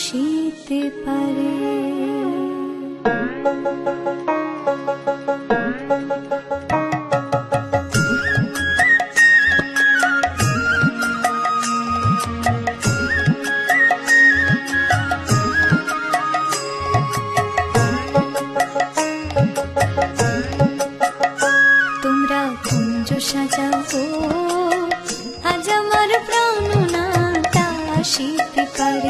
আসিতে পারে। তোমরা আজ আমার প্রাণনাটা আসিতে পারে। তোমরা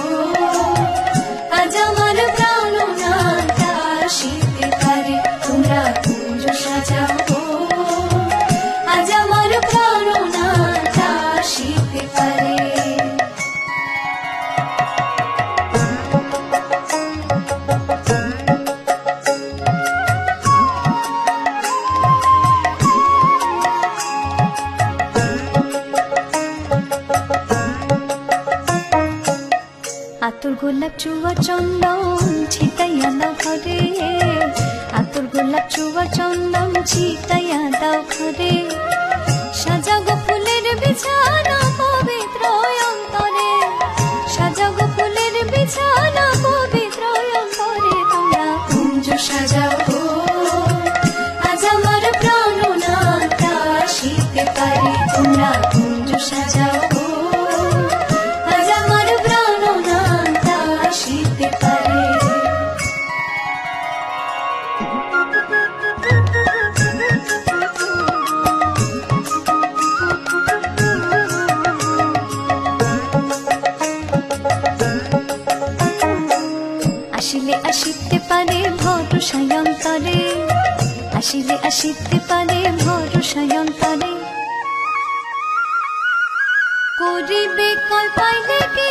গোলাপ চুয়া চন্দন ছিটাইয়া দাও ঘরে। আতর গোলাপ চুয়া চন্দন ছিটাইয়া দাও ঘরে। সাজাগো ফুলের বিছানা পবিত্র অন্তরে। সাজাগো ফুলের বিছানা পবিত্র অন্তরে তোমরা কুঞ্জ সাজাও। আজ আমার প্রাণনাথা আসিতে পারে, তোমরা কুঞ্জ সাজাও। আসিতে পারে ভরসায় অন্তরে আসিলে আসিতে পারে ভরসায় অন্তরে করিবে কল পাইলে কি